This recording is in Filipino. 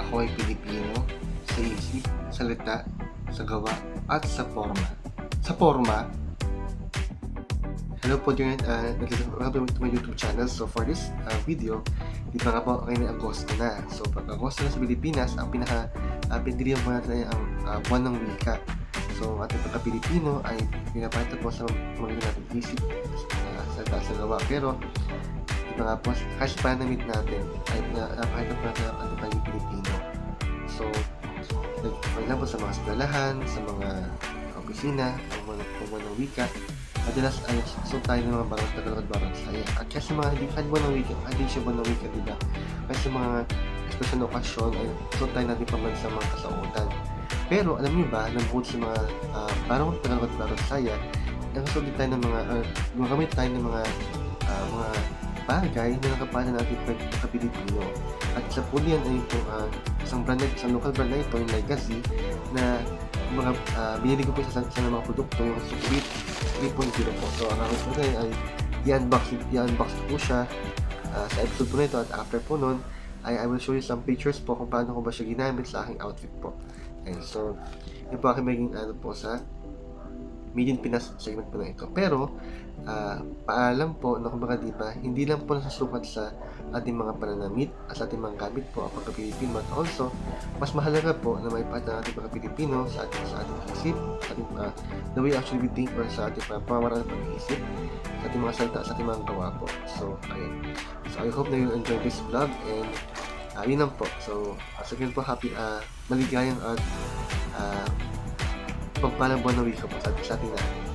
Ako Pilipino sa isip, salita, sa gawa, at sa forma. Sa forma, Hello po din, uh, welcome to my YouTube channel. So for this uh, video, di pa nga po ngayon ay Agosto na. So pag Agosto na sa Pilipinas, ang pinaka uh, pinagdiriyan po natin ay ang uh, buwan ng wika. So ating pagka-Pilipino ay pinapakita po sa mga natin isip, uh, salita sa gawa. Pero di nga po, sa panamit natin, ay napakita po natin ang ating Pilipino. Example, sa mga eskwelahan, sa mga opisina, ang mga buwan ng wika, madalas ay so tayo ng mga barang tagalog barang saya. At kasi mga hindi kahit buwan ng weekend, hindi siya buwan ng weekend, di ba? Kasi mga special na okasyon ay so tayo natin paman sa mga kasautan. Pero alam niyo ba, na bukod sa mga uh, barang tagalog barang saya, nakasunod tayo ng mga, uh, gumagamit tayo ng mga mga bagay na nakapala natin sa Pilipino. At sa po yan ay ito, uh, isang brand, isang local brand na ito, yung Legacy, na mga uh, binili ko po sa isa ng mga produkto, yung Supreme 3.0 po. So, ang aking po ngayon ay i-unbox, i-unbox po siya ah, sa episode po na ito at after po nun, ay I will show you some pictures po kung paano ko ba siya ginamit sa aking outfit po. And so, yun po aking maging ano po sa Made in Pinas segment po na ito. Pero, ah, paalam po na kumbaga di ba, hindi lang po nasusukat sa ating mga pananamit at sa ating mga gamit po ang pagka-Pilipino but also, mas mahalaga po na may pata natin pagka-Pilipino sa ating, sa ating isip, sa ating, ah, the way actually we think or sa ating uh, pamamaraan ng pag-iisip, sa ating mga salita, sa ating mga gawa po. So, ayun. So, I hope na you enjoy this vlog and uh, yun lang po. So, once again po, happy, uh, maligayang at uh, pagpalang buwan ng wika po sa, sa ating lahat.